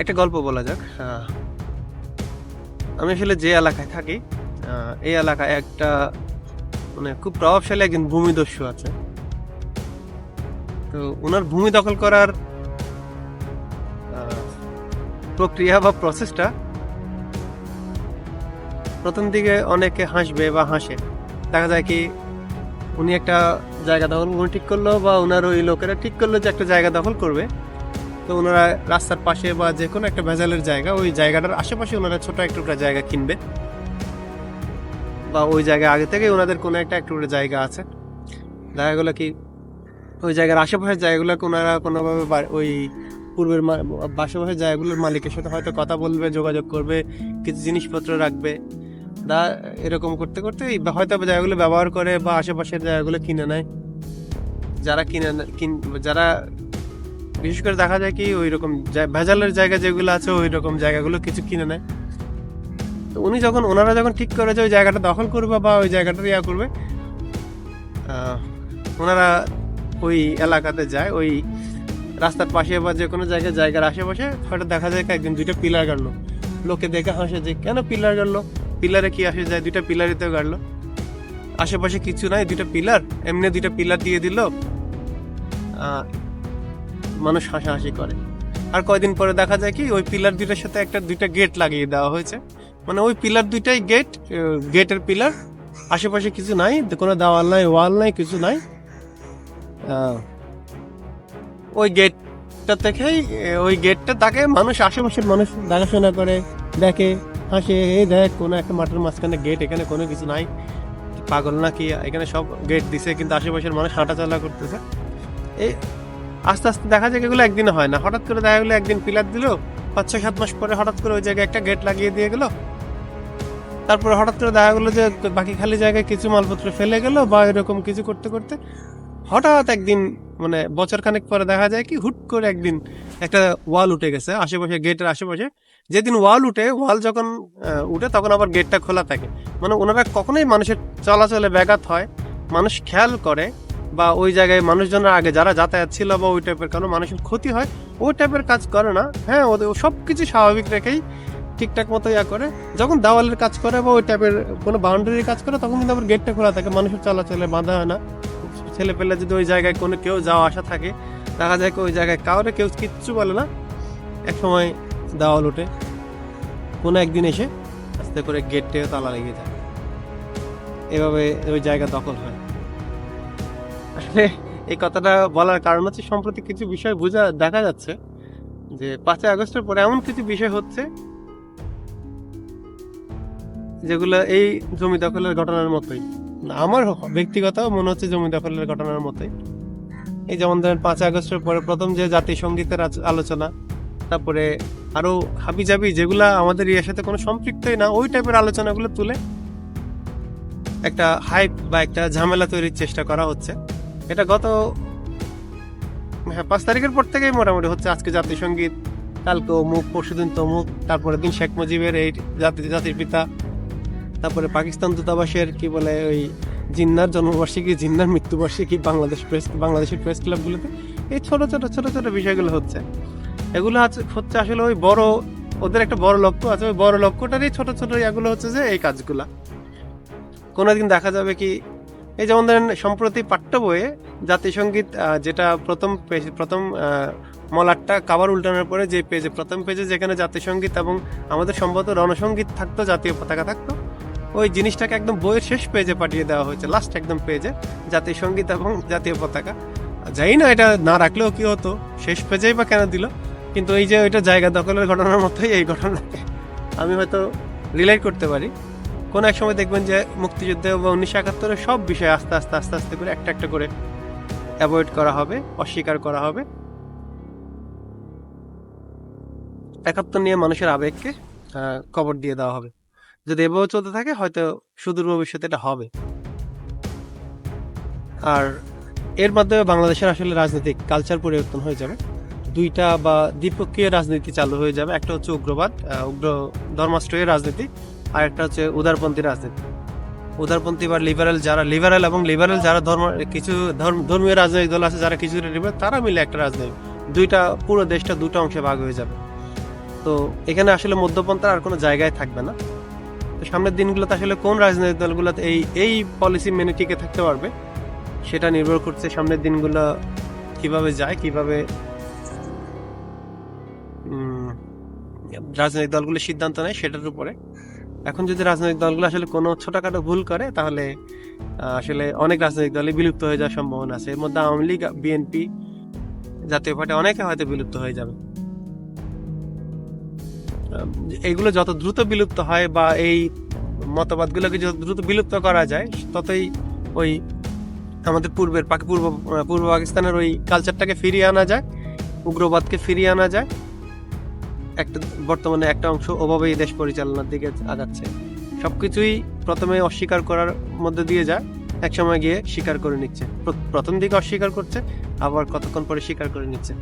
একটা গল্প বলা যাক। আমি আসলে যে এলাকায় থাকি এই এলাকায় একটা মানে খুব প্রভাবশালী একজন ভূমিদস্যু আছে। তো ওনার ভূমি দখল করার প্রক্রিয়া বা প্রসেসটা প্রথম দিকে অনেকে হাসবে বা হাসে। দেখা যায় কি, উনি একটা জায়গা দখল ঠিক করল বা ওনার ওই লোকেরা ঠিক করল যে একটা জায়গা দখল করবে। তো ওনারা রাস্তার পাশে বা যে কোনো একটা ভেজালের জায়গা, ওই জায়গাটার আশেপাশে ওনারা ছোট একটু জায়গা কিনবে। বা ওই জায়গায় আগে থেকে ওনাদের কোনো একটা একটু জায়গা আছে। দেখা গেলো কি, ওই জায়গার আশেপাশের জায়গাগুলোকে ওনারা কোনোভাবে ওই পূর্বের আশেপাশের জায়গাগুলোর মালিকের সাথে হয়তো কথা বলবে, যোগাযোগ করবে, কিছু জিনিসপত্র রাখবে। দা, এরকম করতে করতে হয়তো জায়গাগুলো ব্যবহার করে বা আশেপাশের জায়গাগুলো কিনে নেয়। যারা কিন- যারা বিশেষ করে দেখা যায় কি ওই রকম ভেজালের জায়গা যেগুলো আছে ওই রকম জায়গাগুলো কিছু কিনে নেয়। তো উনি যখন, ওনারা যখন ঠিক করে যে ওই জায়গাটা দখল করবে বা ওই জায়গাটা ইয়া করবে ওনারা ওই এলাকাতে যায়, ওই রাস্তার পাশে বা যে কোনো জায়গায়, জায়গার আশেপাশে হয়তো দেখা যায় একদিন দুইটা পিলার গাড়লো। লোকে দেখে হাসে যে, কেন পিলার গাড়লো? পিলারে কি আসে যায়? দুইটা পিলারই তো গাড়লো। আশেপাশে কিছু নাই, দুইটা পিলার, এমনি দুইটা পিলার দিয়ে দিল। মানুষ হাসাহাসি করে। আর কয়দিন পরে দেখা যায় কি, ওই পিলার দুইটার সাথে একটা দুইটা গেট লাগিয়ে দেওয়া হয়েছে। মানে ওই পিলার দুইটাই গেট গেটের পিলার, আশেপাশে কিছু নাই, কোনো দেওয়াল নাই, ওয়াল নাই, কিছু নাই। ওই গেটটা থেকেই ওই গেটটা তাকে মানুষ, আশেপাশের মানুষ দেখাশোনা করে, দেখে, হাসে, এই দেখ, কোনো একটা মাঠের মাঝখানে গেট এখানে কোনো কিছু নাই। পাগল নাকি, এখানে সব গেট দিছে, কিন্তু আশেপাশের মানুষ হাঁটাচলা করতেছে। এই আস্তে আস্তে দেখা যায় এগুলো একদিনে হয় না। হঠাৎ করে দেখা গেলো একদিন পিলার দিল, পাঁচ ছয় সাত মাস পরে হঠাৎ করে ওই জায়গায় একটা গেট লাগিয়ে দিয়ে গেলো। তারপরে হঠাৎ করে দেখা গেলো যে বাকি খালি জায়গায় কিছু মালপত্র ফেলে গেল বা এরকম কিছু করতে করতে। হঠাৎ একদিন মানে বছর খানেক পরে দেখা যায় কি হুট করে একদিন একটা ওয়াল উঠে গেছে আশেপাশে গেটের আশেপাশে। যেদিন ওয়াল উঠে, ওয়াল যখন উঠে তখন আবার গেটটা খোলা থাকে। মানে ওনারা কখনোই মানুষের চলাচলে ব্যাঘাত হয়। মানুষ খেয়াল করে বা ওই জায়গায় মানুষজনের আগে যারা যাতায়াত ছিল বা ওই টাইপের কারণে মানুষের ক্ষতি হয়, ওই টাইপের কাজ করে না। হ্যাঁ ওদের সব কিছু স্বাভাবিক রেখেই ঠিকঠাক মতো ইয়া করে। যখন দেওয়ালের কাজ করে বা ওই টাইপের কোনো বাউন্ডারির কাজ করে, তখন কিন্তু আবার গেটটা খোলা থাকে, মানুষের চলাচলে বাধা হয় না। ছেলে পেলে যদি ওই জায়গায় কোনো কেউ যাওয়া আসা থাকে, দেখা যায় ওই জায়গায় কাউরে কেউ কিচ্ছু বলে না। এক সময় দেওয়াল ওঠে কোনো একদিন এসে আস্তে করে গেটে তালা লেগে যায়। এভাবে ওই জায়গা দখল হয়। আসলে এই কথাটা বলার কারণ হচ্ছে সম্প্রতি কিছু বিষয় বোঝা দেখা যাচ্ছে যে পাঁচই আগস্টের পরে এমন কিছু বিষয় হচ্ছে যেগুলো এই জমি দখলের ঘটনার মতোই। আমার ব্যক্তিগত মনে হচ্ছে জমি দখলের ঘটনার মতোই। এই যেমন ধরেন পাঁচই আগস্টের পরে প্রথম যে জাতীয় সঙ্গীতের আলোচনা, তারপরে আরও হাবিজাবি যেগুলা আমাদের ইয়ের সাথে কোনো সম্পৃক্তই না, ওই টাইপের আলোচনাগুলো তুলে একটা হাইপ বা একটা ঝামেলা তৈরির চেষ্টা করা হচ্ছে। এটা গত হ্যাঁ পাঁচ তারিখের পর থেকেই মোটামুটি হচ্ছে আজকে জাতীয় সংগীত কালকে অমুক পরশুদিন তমুক তারপরের দিন শেখ মুজিবের এই জাতি, জাতির পিতা, তারপরে পাকিস্তান দূতাবাসের কি বলে ওই জিন্নার জন্মবার্ষিকী, জিন্নার মৃত্যুবার্ষিকী, বাংলাদেশ প্রেস, বাংলাদেশের প্রেস ক্লাবগুলোতে, এই ছোট ছোট ছোট ছোট বিষয়গুলো হচ্ছে। এগুলো হচ্ছে আসলে ওই বড়, ওদের একটা বড় লক্ষ্য আছে ওই বড় লক্ষ্যটারই ছোট ছোট ইয়াগুলো হচ্ছে যে এই কাজগুলা। কোনোদিন দেখা যাবে কি এই যেমন ধরেন সম্প্রতি পাঠ্য বইয়ে জাতিসংগীত যেটা প্রথম প্রথম আহ, মলাটটা কাবার উল্টানোর পরে যে পেজে প্রথম পেজে যেখানে জাতিসংগীত এবং আমাদের সম্ভবত রণসঙ্গীত থাকতো জাতীয় পতাকা থাকতো ওই জিনিসটাকে একদম বইয়ের শেষ পেজে পাঠিয়ে দেওয়া হয়েছে লাস্ট একদম পেজে জাতীয় সংগীত এবং জাতীয় পতাকা। যাই না এটা না রাখলেও কি হতো শেষ পেজেই বা কেন দিল কিন্তু এই যে ওইটা জায়গা দখলের ঘটনার মতোই এই ঘটনাকে আমি হয়তো রিলেট করতে পারি। কোন এক সময় দেখবেন যে মুক্তিযুদ্ধে বা উনিশশো একাত্তরে সব বিষয় আস্তে আস্তে আস্তে আস্তে করে একটা একটা করে অ্যাভয়েড করা হবে, অস্বীকার করা হবে। একাত্তর নিয়ে মানুষের আবেগকে কবর দিয়ে দেওয়া হবে। যদি এভাবে চলতে থাকে, হয়তো সুদূর ভবিষ্যতে এটা হবে। আর এর মাধ্যমে বাংলাদেশের আসলে রাজনৈতিক কালচার পরিবর্তন হয়ে যাবে। দুইটা বা দ্বিপক্ষীয় রাজনীতি চালু হয়ে যাবে। একটা হচ্ছে উগ্রবাদ উগ্র ধর্মাশ্রয়ের রাজনীতি। আর একটা হচ্ছে উদারপন্থী রাজনীতি উদারপন্থী বা লিবারেল যারা লিবারেল এবং লিবারেল যারা ধর্ম, কিছু ধর্ম- ধর্মীয় রাজনৈতিক দল আছে যারা কিছু তারা মিলে একটা রাজনীতি দুইটা, পুরো দেশটা দুটো অংশে ভাগ হয়ে যাবে। তো এখানে আসলে মধ্যপন্থার আর কোনো জায়গায় থাকবে না। তো সামনের দিনগুলোতে আসলে কোন রাজনৈতিক দলগুলোতে এই এই পলিসি মেনে টিকে থাকতে পারবে, সেটা নির্ভর করছে সামনের দিনগুলো কীভাবে যায়, কীভাবে রাজনৈতিক দলগুলো সিদ্ধান্ত নেয় সেটার উপরে। এখন যদি রাজনৈতিক দলগুলো আসলে কোনো ছোটখাটো ভুল করে, তাহলে আসলে অনেক রাজনৈতিক দলই বিলুপ্ত হয়ে যাওয়ার সম্ভাবনা আছে। এর মধ্যে আওয়ামী লীগ, বিএনপি জাতীয় পার্টি অনেকে হয়তো বিলুপ্ত হয়ে যাবে। এগুলো যত দ্রুত বিলুপ্ত হয় বা এই মতবাদগুলোকে যত দ্রুত বিলুপ্ত করা যায়, ততই ওই আমাদের পূর্বের পূর্ব পূর্ব পাকিস্তানের ওই কালচারটাকে ফিরিয়ে আনা যায়, উগ্রবাদকে ফিরিয়ে আনা যায়। একটা বর্তমানে একটা অংশ ওভাবেই দেশ পরিচালনার দিকে আগাচ্ছে। সবকিছুই প্রথমে অস্বীকার করার মধ্যে দিয়ে যায় এক সময় গিয়ে স্বীকার করে নিচ্ছে। প্রথম দিকে অস্বীকার করছে, আবার কতক্ষণ পরে স্বীকার করে নিচ্ছে।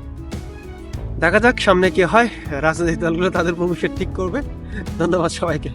দেখা যাক সামনে কি হয়, রাজনৈতিক দলগুলো তাদের ভবিষ্যৎ ঠিক করবে। ধন্যবাদ সবাইকে।